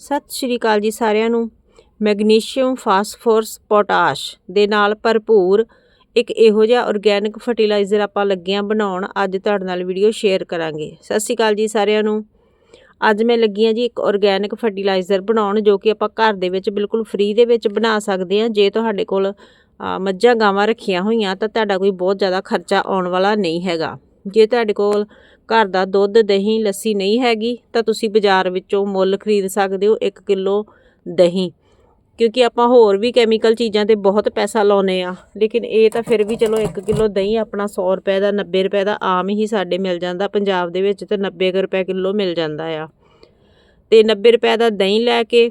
ਸਤਿ ਸ਼੍ਰੀ ਅਕਾਲ ਜੀ ਸਾਰਿਆਂ ਨੂੰ। ਮੈਗਨੀਸ਼ੀਅਮ ਫਾਸਫੋਰਸ ਪੋਟਾਸ਼ ਦੇ ਨਾਲ ਭਰਪੂਰ ਇੱਕ ਇਹੋ ਜਿਹਾ ਆਰਗੈਨਿਕ ਫਰਟੀਲਾਈਜ਼ਰ ਆਪਾਂ ਲੱਗੀਆਂ ਬਣਾਉਣ ਅੱਜ ਤੁਹਾਡੇ ਨਾਲ ਵੀਡੀਓ ਸ਼ੇਅਰ ਕਰਾਂਗੇ। ਸਤਿ ਸ਼੍ਰੀ ਅਕਾਲ ਜੀ ਸਾਰਿਆਂ ਨੂੰ। ਅੱਜ ਮੈਂ ਲੱਗੀ ਹਾਂ ਜੀ ਇੱਕ ਆਰਗੈਨਿਕ ਫਰਟੀਲਾਈਜ਼ਰ ਬਣਾਉਣ ਜੋ ਕਿ ਆਪਾਂ ਘਰ ਦੇ ਵਿੱਚ ਬਿਲਕੁਲ ਫ੍ਰੀ ਦੇ ਵਿੱਚ ਬਣਾ ਸਕਦੇ ਹਾਂ। ਜੇ ਤੁਹਾਡੇ ਕੋਲ ਮੱਝਾਂ ਗਾਵਾਂ ਰੱਖੀਆਂ ਹੋਈਆਂ ਤਾਂ ਤੁਹਾਡਾ ਕੋਈ ਬਹੁਤ ਜ਼ਿਆਦਾ ਖਰਚਾ ਆਉਣ ਵਾਲਾ ਨਹੀਂ ਹੈਗਾ। ਜੇ ਤੁਹਾਡੇ ਕੋਲ ਘਰ ਦਾ ਦੁੱਧ, ਦਹੀਂ, ਲੱਸੀ ਨਹੀਂ ਹੈਗੀ, ਤਾਂ ਤੁਸੀਂ ਬਾਜ਼ਾਰ ਵਿੱਚੋਂ ਮੁੱਲ ਖਰੀਦ ਸਕਦੇ ਹੋ 1 ਕਿਲੋ ਦਹੀਂ। ਕਿਉਂਕਿ ਆਪਾਂ ਹੋਰ ਵੀ ਕੈਮੀਕਲ ਚੀਜ਼ਾਂ ਤੇ ਬਹੁਤ ਪੈਸਾ ਲਾਉਨੇ ਆ ਲੇਕਿਨ ਇਹ ਤਾਂ ਫਿਰ ਵੀ ਚਲੋ 1 ਕਿਲੋ ਦਹੀਂ ਆਪਣਾ 100 ਰੁਪਏ ਦਾ 90 ਰੁਪਏ ਦਾ ਆਮ ਹੀ ਸਾਡੇ ਮਿਲ ਜਾਂਦਾ। ਪੰਜਾਬ ਦੇ ਵਿੱਚ ਤੇ 90 ਕੁ ਰੁਪਏ ਕਿਲੋ ਮਿਲ ਜਾਂਦਾ ਆ। ਤੇ 90 ਰੁਪਏ ਦਾ ਦਹੀਂ ਲੈ ਕੇ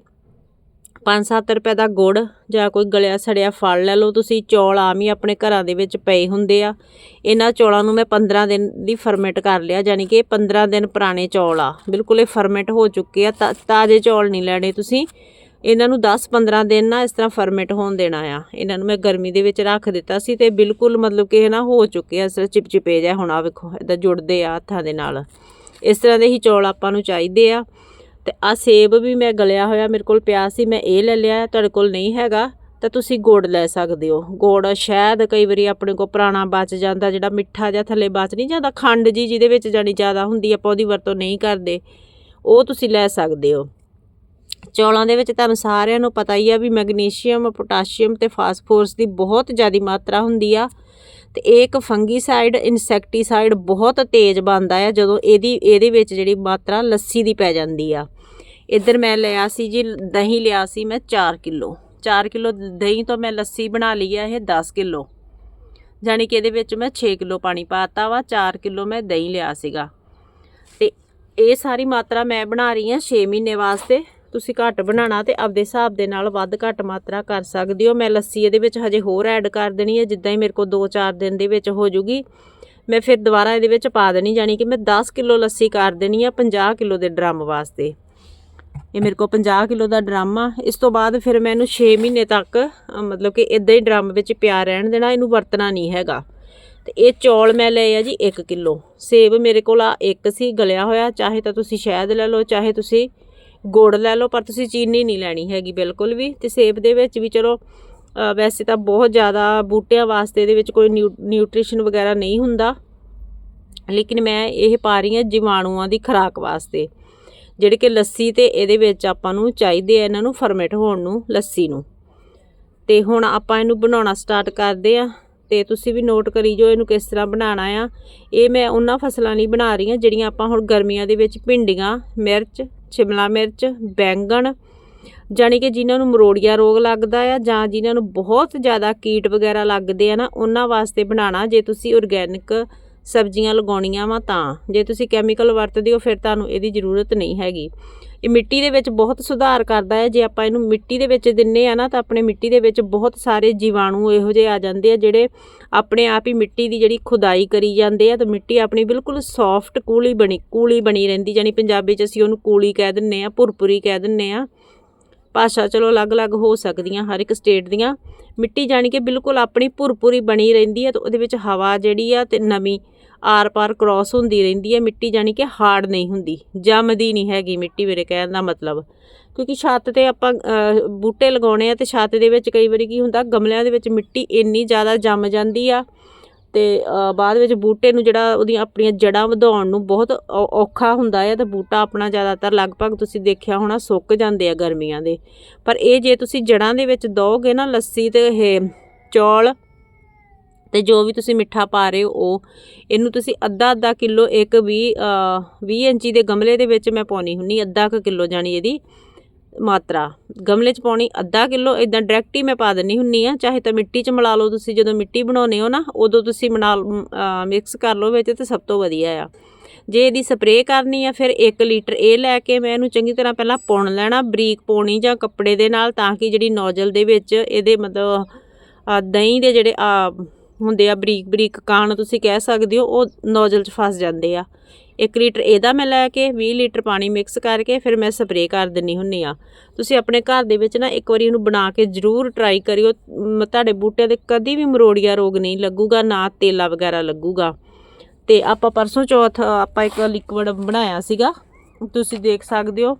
5-7 ਰੁਪਏ ਦਾ ਗੁੜ ਜਾਂ ਕੋਈ ਗਲਿਆ ਸੜਿਆ ਫਲ ਲੈ ਲਓ। ਤੁਸੀਂ ਚੌਲ ਆਮ ਹੀ ਆਪਣੇ ਘਰਾਂ ਦੇ ਵਿੱਚ ਪਏ ਹੁੰਦੇ ਆ। ਇਹਨਾਂ ਚੌਲਾਂ ਨੂੰ ਮੈਂ 15 ਦਿਨ ਦੀ ਫਰਮੈਂਟ ਕਰ ਲਿਆ, ਯਾਨੀ ਕਿ ਇਹ 15 ਦਿਨ ਪੁਰਾਣੇ ਚੌਲ ਆ। ਬਿਲਕੁਲ ਇਹ ਫਰਮੈਂਟ ਹੋ ਚੁੱਕੇ ਆ, ਤਾ- ਤਾਜ਼ੇ ਚੌਲ ਨਹੀਂ ਲੈਣੇ ਤੁਸੀਂ। ਇਹਨਾਂ ਨੂੰ 10-15 ਦਿਨ ਨਾ ਇਸ ਤਰ੍ਹਾਂ ਫਰਮੈਂਟ ਹੋਣ ਦੇਣਾ ਆ। ਇਹਨਾਂ ਨੂੰ ਮੈਂ ਗਰਮੀ ਦੇ ਵਿੱਚ ਰੱਖ ਦਿੱਤਾ ਸੀ ਤੇ ਬਿਲਕੁਲ ਮਤਲਬ ਕਿ ਇਹ ਨਾ ਹੋ ਚੁੱਕੇ ਆ, ਇਸ ਤਰ੍ਹਾਂ ਚਿਪਚਿਪੇ ਜਿਹਾ ਹੁਣ ਆ ਵੇਖੋ ਇਦਾਂ ਜੁੜਦੇ ਆ ਹੱਥਾਂ ਦੇ ਨਾਲ। ਇਸ ਤਰ੍ਹਾਂ ਦੇ ਹੀ ਚੌਲ ਆਪਾਂ ਨੂੰ ਚਾਹੀਦੇ ਆ। ਤੇ ਆ ਸੇਬ ਵੀ ਮੈਂ ਗਲਿਆ ਹੋਇਆ, ਮੇਰੇ ਕੋਲ ਪਿਆ ਸੀ, ਮੈਂ ਇਹ ਲੈ ਲਿਆ, ਤੁਹਾਡੇ ਕੋਲ ਨਹੀਂ ਹੈਗਾ, ਤਾਂ ਤੁਸੀਂ ਗੁੜ ਲੈ ਸਕਦੇ ਹੋ। ਗੁੜ ਸ਼ਾਇਦ ਕਈ ਵਾਰੀ ਆਪਣੇ ਕੋਲ ਪੁਰਾਣਾ ਬਚ ਜਾਂਦਾ, ਜਿਹੜਾ ਮਿੱਠਾ ਜਾਂ ਥੱਲੇ ਬਚ ਨਹੀਂ ਜਾਂਦਾ, ਖੰਡ ਜੀ, ਜਿਹਦੇ ਵਿੱਚ ਜਾਣੀ ਜ਼ਿਆਦਾ ਹੁੰਦੀ ਆਪਾਂ ਉਹਦੀ ਵਰਤੋਂ ਨਹੀਂ ਕਰਦੇ, ਉਹ ਤੁਸੀਂ ਲੈ ਸਕਦੇ ਹੋ। ਚੌਲਾਂ ਦੇ ਵਿੱਚ ਤੁਹਾਨੂੰ ਸਾਰਿਆਂ ਨੂੰ ਪਤਾ ਹੀ ਆ ਵੀ ਮੈਗਨੀਸ਼ੀਅਮ, ਪੋਟਾਸ਼ੀਅਮ ਤੇ ਫਾਸਫੋਰਸ ਦੀ ਬਹੁਤ ਜ਼ਿਆਦੀ ਮਾਤਰਾ ਹੁੰਦੀ ਆ, ਤੇ ਇਹ ਇੱਕ ਫੰਗੀਸਾਈਡ, ਇਨਸੈਕਟੀਸਾਈਡ ਬਹੁਤ ਤੇਜ਼ ਬਣਦਾ ਆ, ਜਦੋਂ ਇਹਦੀ, ਇਹਦੇ ਵਿੱਚ ਜਿਹੜੀ ਮਾਤਰਾ ਲੱਸੀ ਦੀ ਪੈ ਜਾਂਦੀ ਆ। ਇੱਧਰ ਮੈਂ ਲਿਆ ਸੀ ਜੀ, ਦਹੀਂ ਲਿਆ ਸੀ ਮੈਂ 4 ਕਿਲੋ। 4 ਕਿਲੋ ਦਹੀਂ ਤੋਂ ਮੈਂ ਲੱਸੀ ਬਣਾ ਲਈ ਆ ਇਹ 10 ਕਿਲੋ। ਜਾਣੀ ਕਿ ਇਹਦੇ ਵਿੱਚ ਮੈਂ 6 ਕਿਲੋ ਪਾਣੀ ਪਾਤਾ ਵਾ 4 ਕਿਲੋ ਮੈਂ ਦਹੀਂ ਲਿਆ ਸੀਗਾ। ਤੇ ਇਹ ਸਾਰੀ ਮਾਤਰਾ ਮੈਂ ਬਣਾ ਰਹੀ ਹਾਂ 6 ਮਹੀਨੇ ਵਾਸਤੇ। ਤੁਸੀਂ ਘੱਟ ਬਣਾਉਣਾ ਤੇ ਆਪਦੇ ਹਿਸਾਬ ਦੇ ਨਾਲ ਵੱਧ ਘੱਟ ਮਾਤਰਾ ਕਰ ਸਕਦੇ ਹੋ। ਮੈਂ ਲੱਸੀ ਇਹਦੇ ਵਿੱਚ ਹਜੇ ਹੋਰ ਐਡ ਕਰ ਦੇਣੀ ਹੈ ਜਿੱਦਾਂ ਹੀ ਮੇਰੇ ਕੋਲ 2-4 ਦਿਨ ਦੇ ਵਿੱਚ ਹੋ ਜੂਗੀ। ਮੈਂ ਫਿਰ ਦੁਬਾਰਾ ਇਹਦੇ ਵਿੱਚ ਪਾ ਦੇਣੀ, ਜਾਣੀ ਕਿ ਮੈਂ 10 ਕਿਲੋ ਲੱਸੀ ਕਰ ਦੇਣੀ ਆ 50 ਕਿਲੋ ਦੇ ਡਰਮ ਵਾਸਤੇ। ਇਹ ਮੇਰੇ ਕੋਲ 50 ਕਿਲੋ ਦਾ ਡਰਮ ਆ। ਇਸ ਤੋਂ ਬਾਅਦ ਫਿਰ ਮੈਂ ਇਹਨੂੰ 6 ਮਹੀਨੇ ਤੱਕ ਮਤਲਬ ਕਿ ਇਦਾਂ ਹੀ ਡਰਮ ਵਿੱਚ ਪਿਆ ਰਹਿਣ ਦੇਣਾ, ਇਹਨੂੰ ਵਰਤਣਾ ਨਹੀਂ ਹੈਗਾ। ਤੇ ਇਹ ਚੌਲ ਮੈਂ ਲਏ ਆ ਜੀ 1 ਕਿਲੋ। ਸੇਬ ਮੇਰੇ ਕੋਲ ਆ, ਇੱਕ ਸੀ, ਗਲਿਆ ਹੋਇਆ। ਚਾਹੇ ਤਾਂ ਤੁਸੀਂ ਸ਼ਹਿਦ ਲੈ ਲਓ, ਚਾਹੇ ਤੁਸੀਂ ਗੁੜ ਲੈ ਲਓ, ਪਰ ਤੁਸੀਂ ਚੀਨੀ ਨਹੀਂ ਲੈਣੀ ਹੈਗੀ ਬਿਲਕੁਲ ਵੀ। ਤੇ ਸੇਬ ਦੇ ਵਿੱਚ ਵੀ ਚਲੋ ਵੈਸੇ ਤਾਂ ਬਹੁਤ ਜ਼ਿਆਦਾ ਬੂਟਿਆਂ ਵਾਸਤੇ ਇਹਦੇ ਵਿੱਚ ਕੋਈ ਨਿਊ- ਨਿਊਟ੍ਰੀਸ਼ਨ ਵਗੈਰਾ ਨਹੀਂ ਹੁੰਦਾ। ਲੇਕਿਨ ਮੈਂ ਇਹ ਪਾ ਰਹੀ ਹਾਂ ਜੀਵਾਣੂਆਂ ਦੀ ਖੁਰਾਕ ਵਾਸਤੇ। ਜਿਹੜੇ ਕਿ ਲੱਸੀ ਤੇ ਇਹਦੇ ਵਿੱਚ ਆਪਾਂ ਨੂੰ ਚਾਹੀਦੇ ਆ ਇਹਨਾਂ ਨੂੰ ਫਰਮੈਂਟ ਹੋਣ ਨੂੰ, ਲੱਸੀ ਨੂੰ। ਤੇ ਹੁਣ ਆਪਾਂ ਇਹਨੂੰ ਬਣਾਉਣਾ ਸਟਾਰਟ ਕਰਦੇ ਆ ਤੇ ਤੁਸੀਂ ਵੀ ਨੋਟ ਕਰੀ ਜੋ ਇਹਨੂੰ ਕਿਸ ਤਰ੍ਹਾਂ ਬਣਾਉਣਾ ਆ। ਇਹ ਮੈਂ ਉਹਨਾਂ ਫਸਲਾਂ ਲਈ ਬਣਾ ਰਹੀ ਹਾਂ ਜਿਹੜੀਆਂ ਆਪਾਂ ਹੁਣ ਗਰਮੀਆਂ ਦੇ ਵਿੱਚ ਭਿੰਡੀਆਂ, ਮਿਰਚ, ਸ਼ਿਮਲਾ ਮਿਰਚ, ਬੈਂਗਣ, ਜਾਣੀ ਕਿ ਜਿਨ੍ਹਾਂ ਨੂੰ ਮਰੋੜੀਆ ਰੋਗ ਲੱਗਦਾ ਆ ਜਾਂ ਜਿਨ੍ਹਾਂ ਨੂੰ ਬਹੁਤ ਜ਼ਿਆਦਾ ਕੀਟ ਵਗੈਰਾ ਲੱਗਦੇ ਆ ਨਾ, ਉਹਨਾਂ ਵਾਸਤੇ ਬਣਾਉਣਾ ਜੇ ਤੁਸੀਂ ਆਰਗੈਨਿਕ ਸਬਜ਼ੀਆਂ ਲਗਾਉਣੀਆਂ ਵਾ ਤਾਂ। ਜੇ ਤੁਸੀਂ ਕੈਮੀਕਲ ਵਰਤਦੇ ਹੋ, ਫਿਰ ਤੁਹਾਨੂੰ ਇਹਦੀ ਜ਼ਰੂਰਤ ਨਹੀਂ ਹੈਗੀ। ਇਹ ਮਿੱਟੀ ਦੇ ਵਿੱਚ ਬਹੁਤ ਸੁਧਾਰ ਕਰਦਾ ਹੈ। ਜੇ ਆਪਾਂ ਇਹਨੂੰ ਮਿੱਟੀ ਦੇ ਵਿੱਚ ਦਿੰਨੇ ਆ ਨਾ, ਤਾਂ ਆਪਣੇ ਮਿੱਟੀ ਦੇ ਵਿੱਚ ਬਹੁਤ ਸਾਰੇ ਜੀਵਾਣੂ ਇਹੋ ਜਿਹੇ ਆ ਜਾਂਦੇ ਆ, ਜਿਹੜੇ ਆਪਣੇ ਆਪ ਹੀ ਮਿੱਟੀ ਦੀ ਜਿਹੜੀ ਖੁਦਾਈ ਕਰੀ ਜਾਂਦੇ ਆ। ਤਾਂ ਮਿੱਟੀ ਆਪਣੀ ਬਿਲਕੁਲ ਸੌਫਟ ਕੂਲੀ ਬਣੀ ਕੂਲੀ ਬਣੀ ਰਹਿੰਦੀ ਜਾਨੀ ਪੰਜਾਬੀ 'ਚ ਅਸੀਂ ਉਹਨੂੰ ਕੂਲੀ ਕਹਿ ਦਿੰਨੇ ਆ ਭੁਰਪੁਰੀ ਕਹਿ ਦਿੰਨੇ ਆ। ਭਾਸ਼ਾ ਚਲੋ ਅਲੱਗ-ਅਲੱਗ ਹੋ ਸਕਦੀਆਂ ਹਰ ਇੱਕ ਸਟੇਟ ਦੀਆਂ। ਮਿੱਟੀ ਜਾਣੀ ਕਿ ਬਿਲਕੁਲ ਆਪਣੀ ਭੁਰਪੁਰੀ ਬਣੀ ਰਹਿੰਦੀ ਹੈ ਤੇ ਉਹਦੇ ਵਿੱਚ ਹਵਾ ਜਿਹੜੀ ਆ ਤੇ ਨਮੀ ਆਰ-ਪਾਰ ਕ੍ਰਾਸ ਹੁੰਦੀ ਰਹਿੰਦੀ ਹੈ। ਮਿੱਟੀ ਜਾਣੀ ਕਿ ਹਾਰਡ ਨਹੀਂ ਹੁੰਦੀ, ਜੰਮਦੀ ਨਹੀਂ ਹੈਗੀ ਮਿੱਟੀ ਮੇਰੇ ਕਹਿਣ ਦਾ ਮਤਲਬ। ਕਿਉਂਕਿ ਛੱਤ ਤੇ ਆਪਾਂ ਬੂਟੇ ਲਗਾਉਣੇ ਆ ਤੇ ਛੱਤ ਦੇ ਵਿੱਚ ਕਈ ਵਾਰੀ ਕੀ ਹੁੰਦਾ, ਗਮਲਿਆਂ ਦੇ ਵਿੱਚ ਮਿੱਟੀ ਇੰਨੀ ਜ਼ਿਆਦਾ ਜੰਮ ਜਾਂਦੀ ਆ ਅਤੇ ਬਾਅਦ ਵਿੱਚ ਬੂਟੇ ਨੂੰ ਜਿਹੜਾ ਉਹਦੀਆਂ ਆਪਣੀਆਂ ਜੜ੍ਹਾਂ ਵਧਾਉਣ ਨੂੰ ਬਹੁਤ ਔ- ਔਖਾ ਹੁੰਦਾ ਹੈ ਅਤੇ ਬੂਟਾ ਆਪਣਾ ਜ਼ਿਆਦਾਤਰ ਲਗਭਗ ਤੁਸੀਂ ਦੇਖਿਆ ਹੋਣਾ ਸੁੱਕ ਜਾਂਦੇ ਆ ਗਰਮੀਆਂ ਦੇ। ਪਰ ਇਹ ਜੇ ਤੁਸੀਂ ਜੜ੍ਹਾਂ ਦੇ ਵਿੱਚ ਦੋਗੇ ਨਾ ਲੱਸੀ ਅਤੇ ਇਹ ਚੌਲ ਤੇ ਜੋ ਵੀ ਤੁਸੀਂ ਮਿੱਠਾ ਪਾ ਰਹੇ ਹੋ, ਉਹ ਇਹਨੂੰ ਤੁਸੀਂ ਅੱਧਾ ਅੱਧਾ ਕਿਲੋ ਇੱਕ ਵੀ 20 ਇੰਚੀ ਦੇ ਗਮਲੇ ਦੇ ਵਿੱਚ ਮੈਂ ਪਾਉਣੀ ਹੁੰਨੀ ਅੱਧਾ ਕੁ ਕਿਲੋ ਜਾਣੀ ਇਹਦੀ। ਮਾਤਰਾ। ਗਮਲੇ 'ਚ ਪਾਉਣੀ ਅੱਧਾ ਕਿਲੋ ਇਦਾਂ ਡਾਇਰੈਕਟ ਹੀ ਮੈਂ ਪਾ ਦਿੰਨੀ ਹੁੰਨੀ ਆ ਚਾਹੇ ਤਾਂ ਮਿੱਟੀ 'ਚ ਮਿਲਾ ਲਓ ਤੁਸੀਂ, ਜਦੋਂ ਮਿੱਟੀ ਬਣਾਉਨੇ ਹੋ ਨਾ, ਉਦੋਂ ਤੁਸੀਂ ਬਣਾ ਮਿਕਸ ਕਰ ਲਓ ਵਿੱਚ ਤੇ ਸਭ ਤੋਂ ਵਧੀਆ ਆ। ਜੇ ਇਹਦੀ ਸਪਰੇਅ ਕਰਨੀ ਆ, ਫਿਰ 1 ਲੀਟਰ ਇਹ ਲੈ ਕੇ ਮੈਂ ਇਹਨੂੰ ਚੰਗੀ ਤਰ੍ਹਾਂ ਪਹਿਲਾਂ ਪੁਣ ਲੈਣਾ, ਬਰੀਕ ਪਾਉਣੀ ਜਾਂ ਕੱਪੜੇ ਦੇ ਨਾਲ, ਤਾਂ ਕਿ ਜਿਹੜੀ ਨੋਜ਼ਲ ਦੇ ਵਿੱਚ ਇਹਦੇ ਮਤਲਬ ਦਹੀਂ ਦੇ ਜਿਹੜੇ ਆ ਹੁੰਦੇ ਆ ਬਰੀਕ ਬਰੀਕ ਕਾਣ ਤੁਸੀਂ ਕਹਿ ਸਕਦੇ ਹੋ, ਉਹ ਨੋਜ਼ਲ 'ਚ ਫਸ ਜਾਂਦੇ ਆ। 1 ਲੀਟਰ ਇਹਦਾ ਮੈਂ ਲੈ ਕੇ 20 ਲੀਟਰ ਪਾਣੀ ਮਿਕਸ ਕਰਕੇ ਫਿਰ ਮੈਂ ਸਪਰੇਅ ਕਰ ਦਿੰਨੀ ਹੁੰਨੀ ਆ ਤੁਸੀਂ ਆਪਣੇ ਘਰ ਦੇ ਵਿੱਚ ਨਾ ਇੱਕ ਵਾਰੀ ਇਹਨੂੰ ਬਣਾ ਕੇ ਜ਼ਰੂਰ ਟਰਾਈ ਕਰਿਓ। ਮ, ਤੁਹਾਡੇ ਬੂਟਿਆਂ ਦੇ ਕਦੀ ਵੀ ਮਰੋੜੀਆ ਰੋਗ ਨਹੀਂ ਲੱਗੂਗਾ ਨਾ ਤੇਲਾ ਵਗੈਰਾ ਲੱਗੂਗਾ। ਤੇ ਆਪਾਂ ਪਰਸੋਂ ਚੌਥ ਆਪਾਂ ਇੱਕ ਲਿਕਵਿਡ ਬਣਾਇਆ ਸੀਗਾ। ਤੁਸੀਂ ਦੇਖ ਸਕਦੇ ਹੋ।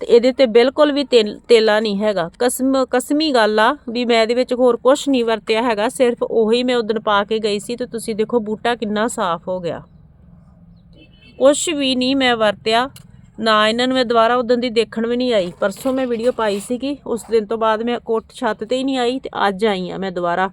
ਤੇ ਇਹਦੇ ਤੇ ਬਿਲਕੁਲ ਵੀ ਤੇਲਾ ਨਹੀਂ ਹੈਗਾ। ਕਸਮ ਕਸਮੀ ਗੱਲ ਆ ਵੀ ਮੈਂ ਇਹਦੇ ਵਿੱਚ ਹੋਰ ਕੁਝ ਨਹੀਂ ਵਰਤਿਆ ਹੈਗਾ। ਸਿਰਫ ਉਹੀ ਮੈਂ ਉਦੋਂ ਪਾ ਕੇ ਗਈ ਸੀ ਤੇ ਤੁਸੀਂ ਦੇਖੋ ਬੂਟਾ ਕਿੰਨਾ ਸਾਫ਼ ਹੋ ਗਿਆ। ਕੁਝ ਵੀ ਨਹੀਂ ਮੈਂ ਵਰਤਿਆ ਨਾ ਇਹਨਾਂ ਨੂੰ ਮੈਂ ਦੁਬਾਰਾ ਉਦੋਂ ਦੀ ਦੇਖਣ ਵੀ ਨਹੀਂ ਆਈ। ਪਰਸੋਂ ਮੈਂ ਵੀਡੀਓ ਪਾਈ ਸੀਗੀ ਉਸ ਦਿਨ ਤੋਂ ਬਾਅਦ ਮੈਂ ਕੋਠ ਛੱਤ ਤੇ ਹੀ ਨਹੀਂ ਆਈ ਤੇ ਅੱਜ ਆਈ ਆ ਮੈਂ ਦੁਬਾਰਾ।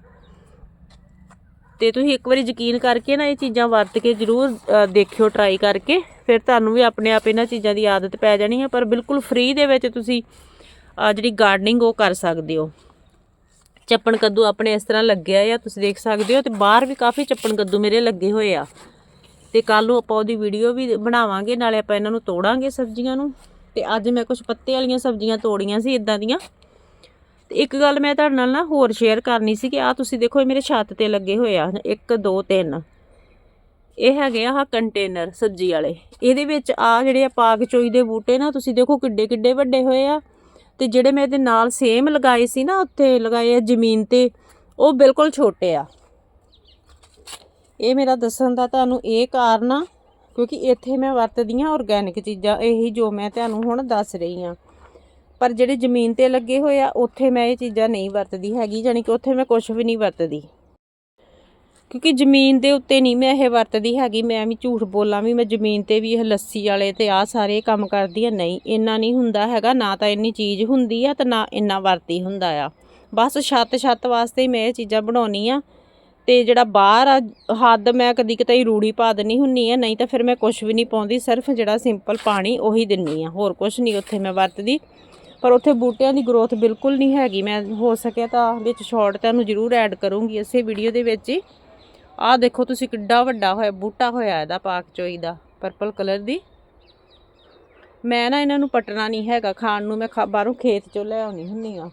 ਤੇ ਤੁਸੀਂ ਇੱਕ ਵਾਰੀ ਯਕੀਨ ਕਰਕੇ ਨਾ ਇਹ ਚੀਜ਼ਾਂ ਵਰਤ ਕੇ ਜ਼ਰੂਰ ਦੇਖਿਓ ਟਰਾਈ ਕਰਕੇ। ਫਿਰ ਤੁਹਾਨੂੰ ਵੀ ਆਪਣੇ ਆਪ ਇਹਨਾਂ ਚੀਜ਼ਾਂ ਦੀ ਆਦਤ ਪੈ ਜਾਣੀ ਹੈ ਪਰ ਬਿਲਕੁਲ ਫ੍ਰੀ ਦੇ ਵਿੱਚ ਤੁਸੀਂ ਅ, ਜਿਹੜੀ ਗਾਰਡਨਿੰਗ ਉਹ ਕਰ ਸਕਦੇ ਹੋ। ਚੱਪਣ ਕੱਦੂ ਆਪਣੇ ਇਸ ਤਰ੍ਹਾਂ ਲੱਗਿਆ ਆ ਤੁਸੀਂ ਦੇਖ ਸਕਦੇ ਹੋ ਤੇ ਬਾਹਰ ਵੀ ਕਾਫੀ ਚੱਪਣ ਕੱਦੂ ਮੇਰੇ ਲੱਗੇ ਹੋਏ ਆ। ਤੇ ਕੱਲ ਨੂੰ ਆਪਾਂ ਉਹਦੀ ਵੀਡੀਓ ਵੀ ਬਣਾਵਾਂਗੇ, ਨਾਲੇ ਆਪਾਂ ਇਹਨਾਂ ਨੂੰ ਤੋੜਾਂਗੇ ਸਬਜ਼ੀਆਂ ਨੂੰ। ਤੇ ਅੱਜ ਮੈਂ ਕੁਝ ਪੱਤੇ ਵਾਲੀਆਂ ਸਬਜ਼ੀਆਂ ਤੋੜੀਆਂ ਸੀ ਇਦਾਂ ਦੀਆਂ। ਤੇ ਇੱਕ ਗੱਲ ਮੈਂ ਤੁਹਾਡੇ ਨਾਲ ਨਾ ਹੋਰ ਸ਼ੇਅਰ ਕਰਨੀ ਸੀ ਕਿ ਆ ਤੁਸੀਂ ਦੇਖੋ, ਇਹ ਮੇਰੇ ਛੱਤ ਤੇ ਲੱਗੇ ਹੋਏ ਆ 1 2 3 ਇਹ ਹੈਗੇ ਆ ਆਹ ਕੰਟੇਨਰ ਸਬਜ਼ੀ ਵਾਲੇ। ਇਹਦੇ ਵਿੱਚ ਆ ਜਿਹੜੇ ਆ ਪਾਕ ਚੋਈ ਦੇ ਬੂਟੇ ਨਾ, ਤੁਸੀਂ ਦੇਖੋ ਕਿੱਡੇ ਕਿੱਡੇ ਵੱਡੇ ਹੋਏ ਆ। ਤੇ ਜਿਹੜੇ ਮੈਂ ਇਹਦੇ ਨਾਲ ਸੇਮ ਲਗਾਏ ਸੀ ਨਾ, ਉੱਥੇ ਲਗਾਏ ਆ ਜ਼ਮੀਨ ਤੇ, ਉਹ ਬਿਲਕੁਲ ਛੋਟੇ ਆ। ਇਹ ਮੇਰਾ ਦੱਸਣ ਦਾ ਤੁਹਾਨੂੰ ਇਹ ਕਾਰਨ ਆ, ਕਿਉਂਕਿ ਇੱਥੇ ਮੈਂ ਵਰਤਦੀ ਹਾਂ ਆਰਗੈਨਿਕ ਚੀਜ਼ਾਂ, ਇਹੀ ਜੋ ਮੈਂ ਤੁਹਾਨੂੰ ਹੁਣ ਦੱਸ ਰਹੀ ਹਾਂ। ਪਰ ਜਿਹੜੇ ਜ਼ਮੀਨ ਤੇ ਲੱਗੇ ਹੋਏ ਆ, ਉੱਥੇ ਮੈਂ ਇਹ ਚੀਜ਼ਾਂ ਨਹੀਂ ਵਰਤਦੀ ਹੈਗੀ ਯਾਨੀ ਕਿ ਉੱਥੇ ਮੈਂ ਕੁਝ ਵੀ ਨਹੀਂ ਵਰਤਦੀ। ਕਿਉਂਕਿ ਜ਼ਮੀਨ ਦੇ ਉੱਤੇ ਨਹੀਂ ਮੈਂ ਇਹ ਵਰਤਦੀ ਹੈਗੀ, ਮੈਂ ਵੀ ਝੂਠ ਬੋਲਾਂ ਵੀ, ਮੈਂ ਜ਼ਮੀਨ ਤੇ ਵੀ ਇਹ ਲੱਸੀ ਵਾਲੇ ਤੇ ਆ ਸਾਰੇ ਕੰਮ ਕਰਦੀ ਆ, ਨਹੀਂ, ਇੰਨਾ ਨਹੀਂ ਹੁੰਦਾ ਹੈਗਾ, ਨਾ ਤਾਂ ਇੰਨੀ ਚੀਜ਼ ਹੁੰਦੀ ਆ ਤੇ ਨਾ ਇੰਨਾ ਵਰਤੀ ਹੁੰਦਾ ਆ। ਬਸ ਛੱਤ ਛੱਤ ਵਾਸਤੇ ਮੈਂ ਇਹ ਚੀਜ਼ਾਂ ਬਣਾਉਣੀ ਆ ਤੇ ਜਿਹੜਾ ਬਾਹਰ ਆ, ਹੱਦ ਮੈਂ ਕਦੀ ਕਿਤੇ ਰੂੜੀ ਪਾ ਦਿੰਨੀ ਹੁੰਨੀ ਆ, ਨਹੀਂ ਤਾਂ ਫਿਰ ਮੈਂ ਕੁਝ ਵੀ ਨਹੀਂ ਪਾਉਂਦੀ, ਸਿਰਫ ਜਿਹੜਾ ਸਿੰਪਲ ਪਾਣੀ ਉਹੀ ਦਿੰਨੀ ਆ, ਹੋਰ ਕੁਝ ਨਹੀਂ ਉੱਥੇ ਮੈਂ ਵਰਤਦੀ। ਪਰ ਉੱਥੇ ਬੂਟਿਆਂ ਦੀ ਗਰੋਥ ਬਿਲਕੁਲ ਨਹੀਂ ਹੈਗੀ, ਮੈਂ ਹੋ ਸਕਿਆ ਤਾਂ ਵਿੱਚ ਸ਼ਾਰਟ ਤੁਹਾਨੂੰ ਜ਼ਰੂਰ ਐਡ ਕਰੂੰਗੀ ਇਸੇ ਵੀਡੀਓ ਦੇ ਵਿੱਚ ਹੀ। ਆਹ ਦੇਖੋ ਤੁਸੀਂ ਕਿੱਡਾ ਵੱਡਾ ਹੋਇਆ, ਬੂਟਾ ਹੋਇਆ ਇਹਦਾ ਪਾਕ ਚੋਈ ਦਾ ਪਰਪਲ ਕਲਰ ਦੀ। ਮੈਂ ਨਾ ਇਹਨਾਂ ਨੂੰ ਪਟਣਾ ਨਹੀਂ ਹੈਗਾ, ਖਾਣ ਨੂੰ ਮੈਂ ਖਾ- ਬਾਹਰੋਂ ਖੇਤ ਚੋਂ ਲੈ ਆਉਣੀ ਹੁੰਨੀ ਆ।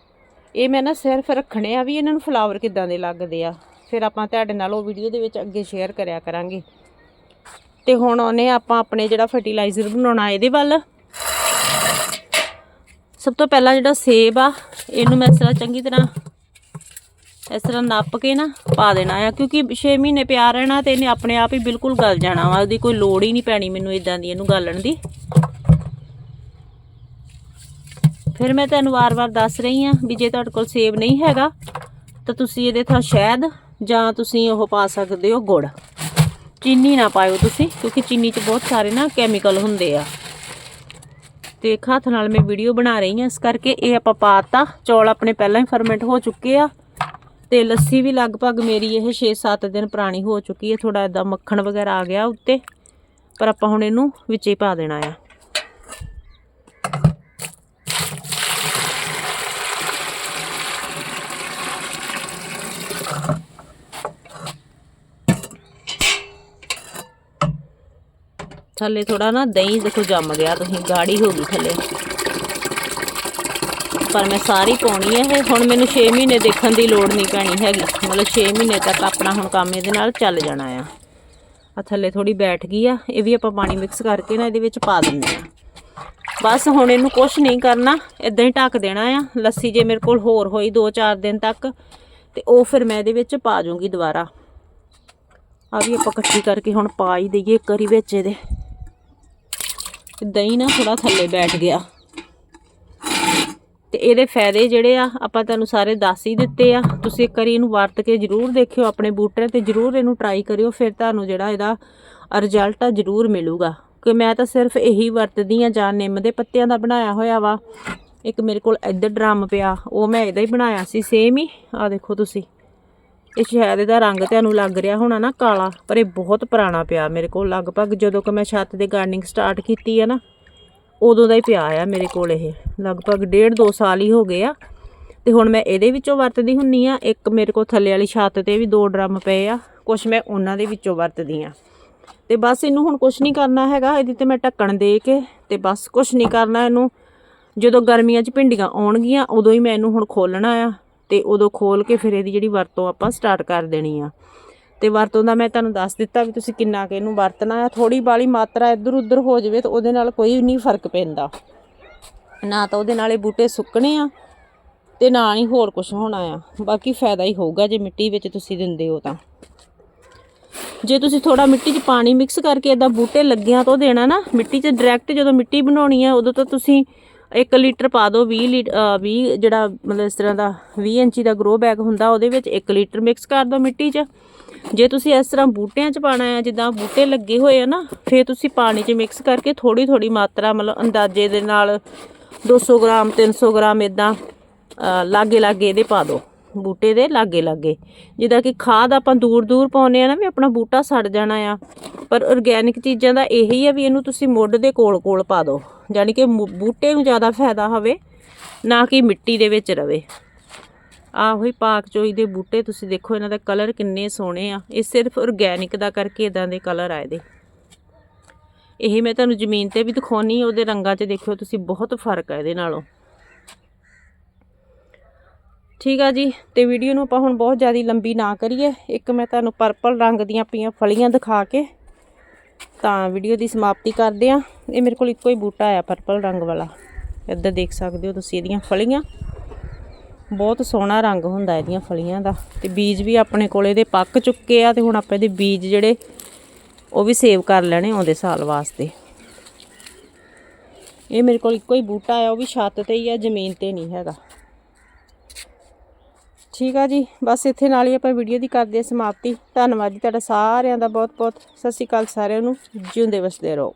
ਇਹ ਮੈਂ ਨਾ ਸਿਰਫ ਰੱਖਣੇ ਆ ਵੀ ਇਹਨਾਂ ਨੂੰ ਫਲਾਵਰ ਕਿੱਦਾਂ ਦੇ ਲੱਗਦੇ ਆ। ਫਿਰ ਆਪਾਂ ਤੁਹਾਡੇ ਨਾਲ ਉਹ ਵੀਡੀਓ ਦੇ ਵਿੱਚ ਅੱਗੇ ਸ਼ੇਅਰ ਕਰਿਆ ਕਰਾਂਗੇ। ਤੇ ਹੁਣ ਉਹਨੇ ਆਪਾਂ ਆਪਣੇ ਜਿਹੜਾ ਫਰਟੀਲਾਈਜ਼ਰ ਬਣਾਉਣਾ ਇਹਦੇ ਵੱਲ। ਸਭ ਤੋਂ ਪਹਿਲਾਂ ਜਿਹੜਾ ਸੇਬ ਆ, ਇਹਨੂੰ ਮੈਂ ਇਸ ਤਰ੍ਹਾਂ ਚੰਗੀ ਤਰ੍ਹਾਂ ਇਸ ਤਰ੍ਹਾਂ ਨੱਪ ਕੇ ਨਾ ਪਾ ਦੇਣਾ ਆ, ਕਿਉਂਕਿ 6 ਮਹੀਨੇ ਪਿਆ ਰਹਿਣਾ ਤੇ ਇਹਨੇ ਆਪਣੇ ਆਪ ਹੀ ਬਿਲਕੁਲ ਗਲ ਜਾਣਾ ਵਾ, ਉਹਦੀ ਕੋਈ ਲੋੜ ਹੀ ਨਹੀਂ ਪੈਣੀ ਮੈਨੂੰ ਇਦਾਂ ਦੀ ਇਹਨੂੰ ਗਾਲਣ ਦੀ। ਫਿਰ ਮੈਂ ਤੁਹਾਨੂੰ ਵਾਰ-ਵਾਰ ਦੱਸ ਰਹੀ ਹਾਂ ਵੀ ਜੇ ਤੁਹਾਡੇ ਕੋਲ ਸੇਬ ਨਹੀਂ ਹੈਗਾ, ਤਾਂ ਤੁਸੀਂ ਇਹਦੇ ਥਾਂ ਸ਼ਹਿਦ ਜਾਂ ਤੁਸੀਂ ਉਹ ਪਾ ਸਕਦੇ ਹੋ ਗੁੜ। ਚੀਨੀ ਨਾ ਪਾਇਓ ਤੁਸੀਂ, ਕਿਉਂਕਿ ਚੀਨੀ 'ਚ ਬਹੁਤ ਸਾਰੇ ਨਾ ਕੈਮੀਕਲ ਹੁੰਦੇ ਆ। ਤੇ ਹੱਥ ਨਾਲ ਮੈਂ ਵੀਡੀਓ ਬਣਾ ਰਹੀ ਹਾਂ, ਇਸ ਕਰਕੇ ਇਹ ਆਪਾਂ ਪਾਤਾ। ਚੌਲ ਆਪਣੇ ਪਹਿਲਾਂ ਹੀ ਫਰਮੈਂਟ ਹੋ ਚੁੱਕੇ ਆ। ਤੇ ਲੱਸੀ ਵੀ ਲਗਭਗ ਮੇਰੀ ਇਹ 6-7 ਦਿਨ ਪੁਰਾਣੀ ਹੋ ਚੁੱਕੀ ਹੈ ਥੋੜਾ ਇਦਾਂ ਮੱਖਣ ਵਗੈਰਾ ਆ ਗਿਆ ਉੱਤੇ। ਪਰ ਆਪਾਂ ਹੁਣ ਇਹਨੂੰ ਵਿੱਚ ਹੀ ਪਾ ਦੇਣਾ ਆ। ਥੱਲੇ ਥੋੜਾ ਨਾ ਦਹੀਂ ਦੇਖੋ ਜੰਮ ਗਿਆ, ਤੁਸੀਂ ਗਾੜੀ ਹੋ ਗਈ ਥੱਲੇ। ਪਰ ਮੈਂ ਸਾਰੀ ਪਾਉਣੀ ਹੈ ਇਹ, ਹੁਣ ਮੈਨੂੰ 6 ਮਹੀਨੇ ਦੇਖਣ ਦੀ ਲੋੜ ਨਹੀਂ ਪੈਣੀ ਹੈਗੀ। ਮਤਲਬ 6 ਮਹੀਨੇ ਤੱਕ ਆਪਣਾ ਹੁਣ ਕੰਮ ਇਹਦੇ ਨਾਲ ਚੱਲ ਜਾਣਾ ਆ। ਆ ਥੱਲੇ ਥੋੜੀ ਬੈਠ ਗਈ ਆ, ਇਹ ਵੀ ਆਪਾਂ ਪਾਣੀ ਮਿਕਸ ਕਰਕੇ ਨਾ ਇਹਦੇ ਵਿੱਚ ਪਾ ਦਿੰਦੇ ਆ। ਬਸ ਹੁਣ ਇਹਨੂੰ ਕੁਝ ਨਹੀਂ ਕਰਨਾ ਇਦਾਂ ਹੀ ਢੱਕ ਦੇਣਾ ਆ। ਲੱਸੀ ਜੇ ਮੇਰੇ ਕੋਲ ਹੋਰ ਹੋਈ 2-4 ਦਿਨ ਤੱਕ, ਤੇ ਉਹ ਫਿਰ ਮੈਂ ਇਹਦੇ ਵਿੱਚ ਪਾ ਜੂੰਗੀ ਦੁਬਾਰਾ। ਆ ਵੀ ਆਪਾਂ ਇਕੱਠੀ ਕਰਕੇ ਹੁਣ ਪਾ ਹੀ ਦਈਏ ਕਰੀ ਵਾਰੀ ਵਿੱਚ ਇਹਦੇ। ਦਹੀਂ ਨਾ ਥੋੜਾ ਥੱਲੇ ਬੈਠ ਗਿਆ। ਤੇ ਇਹਦੇ ਫਾਇਦੇ ਜਿਹੜੇ ਆ, ਆਪਾਂ ਤੁਹਾਨੂੰ ਸਾਰੇ ਦੱਸ ਹੀ ਦਿੱਤੇ ਆ। ਤੁਸੀਂ ਇੱਕ ਵਾਰੀ ਇਹਨੂੰ ਵਰਤ ਕੇ ਜ਼ਰੂਰ ਦੇਖਿਓ ਆਪਣੇ ਬੂਟੇ ਤੇ, ਜ਼ਰੂਰ ਇਹਨੂੰ ਟਰਾਈ ਕਰਿਓ, ਫਿਰ ਤੁਹਾਨੂੰ ਜਿਹੜਾ ਇਹਦਾ ਰਿਜ਼ਲਟ ਆ ਜ਼ਰੂਰ ਮਿਲੂਗਾ। ਕਿ ਮੈਂ ਤਾਂ ਸਿਰਫ ਇਹੀ ਵਰਤਦੀ ਆ, ਜਾਂ ਨਿੰਮ ਦੇ ਪੱਤਿਆਂ ਦਾ ਬਣਾਇਆ ਹੋਇਆ ਵਾ। ਇੱਕ ਮੇਰੇ ਕੋਲ ਇੱਧਰ ਡਰਮ ਪਿਆ, ਉਹ ਮੈਂ ਇਹਦਾ ਹੀ ਬਣਾਇਆ ਸੀ ਸੇਮ ਹੀ। ਆ ਦੇਖੋ ਤੁਸੀਂ। ਇਹ ਸ਼ਾਇਦ ਇਹਦਾ ਰੰਗ ਤੁਹਾਨੂੰ ਲੱਗ ਰਿਹਾ ਹੋਣਾ ਨਾ ਕਾਲਾ, ਪਰ ਇਹ ਬਹੁਤ ਪੁਰਾਣਾ ਪਿਆ ਮੇਰੇ ਕੋਲ। ਲਗਭਗ ਜਦੋਂ ਕਿ ਮੈਂ ਛੱਤ ਦੇ ਗਾਰਡਨਿੰਗ ਸਟਾਰਟ ਕੀਤੀ ਆ ਨਾ, ਉਦੋਂ ਦਾ ਹੀ ਪਿਆ ਆ ਮੇਰੇ ਕੋਲ ਇਹ। ਲਗਭਗ ਡੇਢ ਦੋ ਸਾਲ ਹੀ ਹੋ ਗਏ ਆ। ਤੇ ਹੁਣ ਮੈਂ ਇਹਦੇ ਵਿੱਚੋਂ ਵਰਤਦੀ ਹੁੰਨੀ ਆ। ਇੱਕ ਮੇਰੇ ਕੋਲ ਥੱਲੇ ਵਾਲੀ ਛੱਤ ਤੇ ਵੀ ਦੋ ਡਰਮ ਪਏ ਆ। ਕੁਝ ਮੈਂ ਉਹਨਾਂ ਦੇ ਵਿੱਚੋਂ ਵਰਤਦੀ ਆ। ਤੇ ਬਸ ਇਹਨੂੰ ਹੁਣ ਕੁਝ ਨਹੀਂ ਕਰਨਾ ਹੈਗਾ। ਇਹਦੇ ਤੇ ਮੈਂ ਢੱਕਣ ਦੇ ਕੇ ਤੇ ਬਸ ਕੁਝ ਨਹੀਂ ਕਰਨਾ ਇਹਨੂੰ। ਜਦੋਂ ਗਰਮੀਆਂ 'ਚ ਭਿੰਡੀਆਂ ਆਉਣਗੀਆਂ, ਉਦੋਂ ਹੀ ਮੈਂ ਇਹਨੂੰ ਹੁਣ ਖੋਲਣਾ ਆ। ਤੇ ਉਦੋਂ ਖੋਲ ਕੇ ਫਿਰ ਇਹਦੀ ਜਿਹੜੀ ਵਰਤੋਂ ਆਪਾਂ ਸਟਾਰਟ ਕਰ ਦੇਣੀ ਆ। ਤੇ ਵਰਤੋਂ ਦਾ ਮੈਂ ਤੁਹਾਨੂੰ ਦੱਸ ਦਿੱਤਾ ਵੀ ਤੁਸੀਂ ਕਿੰਨਾ ਕਿ ਇਹਨੂੰ ਵਰਤਣਾ ਆ। ਥੋੜੀ ਬਾਲੀ ਮਾਤਰਾ ਇੱਧਰ ਉੱਧਰ ਹੋ ਜਾਵੇ ਤਾਂ ਉਹਦੇ ਨਾਲ ਕੋਈ ਨਹੀਂ ਫ਼ਰਕ ਪੈਂਦਾ। ਨਾ ਤਾਂ ਉਹਦੇ ਨਾਲ ਇਹ ਬੂਟੇ ਸੁੱਕਣੇ ਆ ਤੇ ਨਾ ਹੀ ਹੋਰ ਕੁਝ ਹੋਣਾ ਆ। ਬਾਕੀ ਫਾਇਦਾ ਹੀ ਹੋਊਗਾ ਜੇ ਮਿੱਟੀ ਵਿੱਚ ਤੁਸੀਂ ਦਿੰਦੇ ਹੋ ਤਾਂ। ਜੇ ਤੁਸੀਂ ਥੋੜਾ ਮਿੱਟੀ 'ਚ ਪਾਣੀ ਮਿਕਸ ਕਰਕੇ ਇਦਾਂ ਬੂਟੇ ਲੱਗਿਆਂ ਤੋਂ ਦੇਣਾ ਨਾ। ਮਿੱਟੀ 'ਚ ਡਾਇਰੈਕਟ ਜਦੋਂ ਮਿੱਟੀ ਬਣਾਉਣੀ ਆ ਉਦੋਂ ਤਾਂ ਤੁਸੀਂ 1 ਲੀਟਰ ਪਾ ਦਿਓ 20 ਲੀਟਰ 20 ਜਿਹੜਾ ਮਤਲਬ ਇਸ ਤਰ੍ਹਾਂ ਦਾ 20 ਇੰਚੀ ਦਾ ਗਰੋ ਬੈਗ ਹੁੰਦਾ, ਉਹਦੇ ਵਿੱਚ 1 ਲੀਟਰ ਮਿਕਸ ਕਰ ਦਿਓ ਮਿੱਟੀ 'ਚ। ਜੇ ਤੁਸੀਂ ਇਸ ਤਰ੍ਹਾਂ ਬੂਟਿਆਂ 'ਚ ਪਾਣਾ ਹੈ, ਜਿੱਦਾਂ ਬੂਟੇ ਲੱਗੇ ਹੋਏ ਆ ਨਾ, ਫਿਰ ਤੁਸੀਂ ਪਾਣੀ 'ਚ ਮਿਕਸ ਕਰਕੇ ਥੋੜੀ ਥੋੜੀ ਮਾਤਰਾ, ਮਤਲਬ ਅੰਦਾਜ਼ੇ ਦੇ ਨਾਲ 200 ਗ੍ਰਾਮ 300 ਗ੍ਰਾਮ ਇਦਾਂ ਲਾਗੇ ਲਾਗੇ ਇਹਦੇ ਪਾ ਦਿਓ ਬੂਟੇ ਦੇ ਲਾਗੇ ਲਾਗੇ ਜਿੱਦਾਂ ਕਿ ਖਾਦ ਆਪਾਂ ਦੂਰ ਦੂਰ ਪਾਉਨੇ ਆ ਨਾ, ਵੀ ਆਪਣਾ ਬੂਟਾ ਸੜ ਜਾਣਾ ਆ। ਪਰ ਆਰਗੈਨਿਕ ਚੀਜ਼ਾਂ ਦਾ ਇਹੀ ਆ ਵੀ ਇਹਨੂੰ ਤੁਸੀਂ ਮੁੱਢ ਦੇ ਕੋਲ ਕੋਲ ਪਾ ਦਿਓ ਯਾਨੀ ਕਿ ਮੁ- ਬੂਟੇ ਨੂੰ ਜ਼ਿਆਦਾ ਫਾਇਦਾ ਹੋਵੇ, ਨਾ ਕਿ ਮਿੱਟੀ ਦੇ ਵਿੱਚ ਰਵੇ। ਆਹੋ ਹੀ ਪਾਕ ਚੋਈ ਦੇ ਬੂਟੇ ਤੁਸੀਂ ਦੇਖੋ ਇਹਨਾਂ ਦਾ ਕਲਰ ਕਿੰਨੇ ਸੋਹਣੇ ਆ, ਇਹ ਸਿਰਫ ਆਰਗੈਨਿਕ ਦਾ ਕਰਕੇ ਇਦਾਂ ਦੇ ਕਲਰ ਆਏ ਦੇ। ਇਹ ਮੈਂ ਤੁਹਾਨੂੰ ਜ਼ਮੀਨ ਤੇ ਵੀ ਦਿਖਾਉਣੀ, ਉਹਦੇ ਰੰਗਾਂ 'ਚ ਦੇਖਿਓ ਤੁਸੀਂ ਬਹੁਤ ਫ਼ਰਕ ਆ ਇਹਦੇ ਨਾਲੋਂ। ਠੀਕ ਆ ਜੀ, ਤੇ ਵੀਡੀਓ ਨੂੰ ਆਪਾਂ ਹੁਣ ਬਹੁਤ ਜ਼ਿਆਦਾ ਲੰਬੀ ਨਾ ਕਰੀਏ, ਇੱਕ ਮੈਂ ਤੁਹਾਨੂੰ ਪਰਪਲ ਰੰਗ ਦੀਆਂ ਪਈਆਂ ਫਲੀਆਂ ਦਿਖਾ ਕੇ ਤਾਂ ਵੀਡੀਓ ਦੀ ਸਮਾਪਤੀ ਕਰਦੇ ਆ ਇਹ ਮੇਰੇ ਕੋਲ ਇੱਕੋ ਹੀ ਬੂਟਾ ਆਇਆ ਪਰਪਲ ਰੰਗ ਵਾਲਾ। ਇੱਧਰ ਦੇਖ ਸਕਦੇ ਹੋ ਤੁਸੀਂ ਇਹਦੀਆਂ ਫਲੀਆਂ। ਬਹੁਤ ਸੋਹਣਾ ਰੰਗ ਹੁੰਦਾ ਇਹਦੀਆਂ ਫਲੀਆਂ ਦਾ। ਤੇ ਬੀਜ ਵੀ ਆਪਣੇ ਕੋਲ ਇਹਦੇ ਪੱਕ ਚੁੱਕੇ ਆ ਤੇ ਹੁਣ ਆਪਾਂ ਇਹਦੇ ਬੀਜ ਜਿਹੜੇ, ਉਹ ਵੀ ਸੇਵ ਕਰ ਲੈਣੇ ਆਉਂਦੇ ਸਾਲ ਵਾਸਤੇ। ਇਹ ਮੇਰੇ ਕੋਲ ਇੱਕੋ ਹੀ ਬੂਟਾ ਆ ਉਹ ਵੀ ਛੱਤ ਤੇ ਹੀ ਆ, ਜ਼ਮੀਨ ਤੇ ਨਹੀਂ ਹੈਗਾ। ਠੀਕ ਆ ਜੀ, ਬਸ ਇੱਥੇ ਨਾਲ ਹੀ ਆਪਾਂ ਵੀਡੀਓ ਦੀ ਕਰਦੇ ਹਾਂ ਸਮਾਪਤੀ। ਧੰਨਵਾਦ ਜੀ ਤੁਹਾਡਾ ਸਾਰਿਆਂ ਦਾ ਬਹੁਤ ਬਹੁਤ ਸਤਿ ਸ਼੍ਰੀ ਅਕਾਲ ਸਾਰਿਆਂ ਨੂੰ। ਜਿਉਂਦੇ ਵਸਦੇ ਰਹੋ।